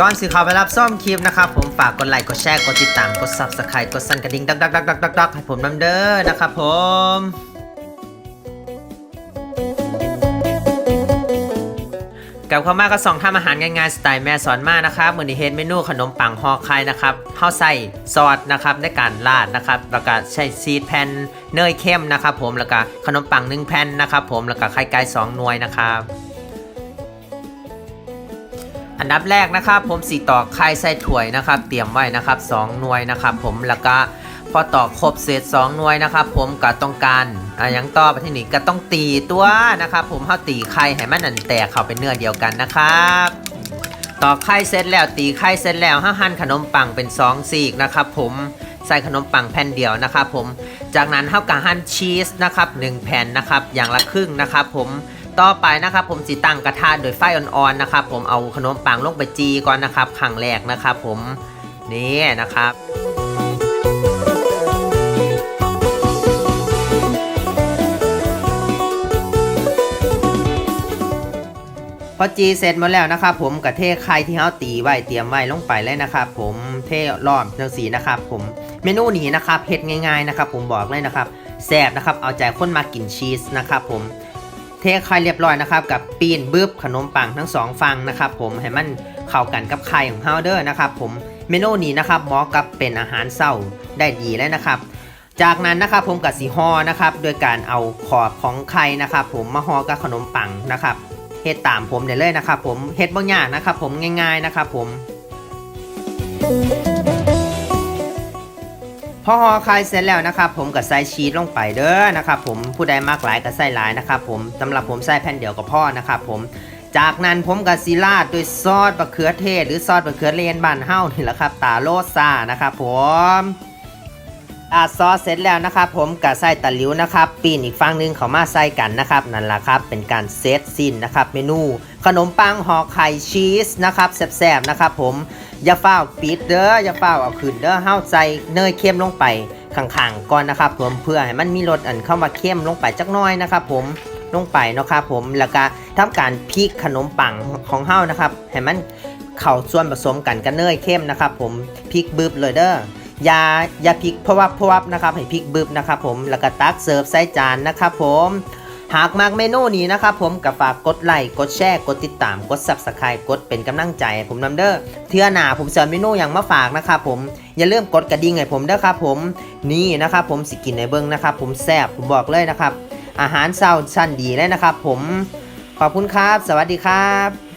ก่อนสิข้าไปรับส้มคลิปนะครับผมฝากกดไลค์กดแชร์กดติดตามกด subscribe กดสั่นกระดิ่งดักดักดักดักดักดักให้ผมนำเด้อนะครับผมกับข้าวมาก็สองทำอาหารง่ายๆสไตล์แม่สอนมานะครับมือนี้เฮดเมนูขนมปังห่อไข่นะครับข้าวใส่ซอสนะครับในการราดนะครับแล้วก็ใช้ซีดแผ่นเนยเข้มนะครับผมแล้วก็ขนมปังหนึ่งแผ่นนะครับผมแล้วก็ไข่ไก่สองหน่วยนะครับ อันดับแรกนะครับ ผมสีตอกไข่ใส่ถ้วยนะครับ เตรียมไว้นะครับ2หน่วยนะครับ ผมแล้วก็พอตอกครบเศษ2หน่วยนะครับ ผมก็ต้องการอะยังต่อไปที่นี่ก็ต้องตีตัวนะครับ ผมเข้าตีไข่ให้มันนั่นแตกเข้าเป็นเนื้อเดียวกันนะครับตอกไข่เสร็จแล้วตีไข่เสร็จแล้วห้าหั่นขนมปังเป็น2ซีกนะครับ ผมใส่ขนมปังแผ่นเดียวนะครับ ผมจากนั้นเท่ากับหั่นชีสนะครับหนึ่งแผ่นนะครับ อย่างละครึ่งนะครับ ผม ต่อไปนะครับผมสิตั้งกระทะโดยไฟอ่อนๆนะครับผมเอาขนมปังลงไปจีก่อนนะครับครั้งแรกนะครับผมนี่นะครับพอจีเสร็จหมดแล้วนะครับผมกระเทไข่ที่เขาตีไว้เตรียมไว้ลงไปเลยนะครับผมเทล้อมจังสีนะครับผมเมนูนี้นะครับเฮ็ดง่ายๆนะครับผมบอกเลยนะครับแซ่บนะครับเอาใจคนมากินชีสนะครับผม เทไข่เรียบร้อยนะครับกับปีนบึบขนมปังทั้งสองฝั่งนะครับผมให้มันเข้ากันกับไข่ของเฮาเดอร์นะครับผมเมนูนี้นะครับเหมาะกับเป็นอาหารเศร้าได้ดีเลยนะครับ จากนั้นนะครับผมกับสีห่อนะครับโดยการเอาขอบของไข่นะครับผมมาห่อกับขนมปังนะครับเฮ็ดตามผมได้เลยนะครับผมเฮ็ดบ่ยากนะครับผมง่ายๆนะครับผม พอห่อไข่เสร็จแล้วนะครับผมก็ใส่ชีสลงไปเด้อนะครับผมผู้ใดมากหลายก็ใส่หลายนะครับผมสำหรับผมใส่แผ่นเดียวก็พอนะครับผมจากนั้นผมก็ซีราดด้วยซอสมะเขือเทศ หรือซอสมะเขือเรนบานเฮานี่แหละครับ ตาโลซ่านะครับผมอาซอสเสร็จแล้วนะครับผมก็ใส่ตะลิวนะครับ ปีนอีกฝั่งนึงเขามาใส่กันนะครับนั่นแหละครับเป็นการเซตสิ้นนะครับเมนู ขนมปังห่อไข่ชีสนะครับแซ่บๆนะครับผม อย่าเฝ้าปิดเด้ออย่าเฝ้าเอาขึ้นเด้อเฮาใส่เนยเค็มลงไปข้างๆก่อนนะครับผมเพื่อให้มันมีรสอันเข้ามาเค็มลงไปจักน้อยนะครับผมลงไปเนาะครับผมแล้วก็ทำการพลิกขนมปังของเฮานะครับให้มันเข้าส่วนผสมกันกับเนยเค็มนะครับผมพลิกบึบเลยเด้ออย่าอย่าพลิกเพราะว่าเพราะว่านะครับให้พลิกบึบนะครับผมแล้วก็ตักเสิร์ฟใส่จานนะครับผม หากมากเมนูนี้นะครับผมก็ฝากกดไลค์กดแชร์กดติดตามกด subscribe กดเป็นกำลังใจให้ผมนำเด้อเทื่อหน้าผมเสอนเมนูอย่างมาฝากนะครับผมอย่าลืมกดกระดิ่งให้ผมเด้อครับผมนี่นะครับผมสิกินในเบิ้งนะครับผมแซ่บผมบอกเลยนะครับอาหารเช้าชั้นดีเลยนะครับผมขอบคุณครับ สวัสดีครับ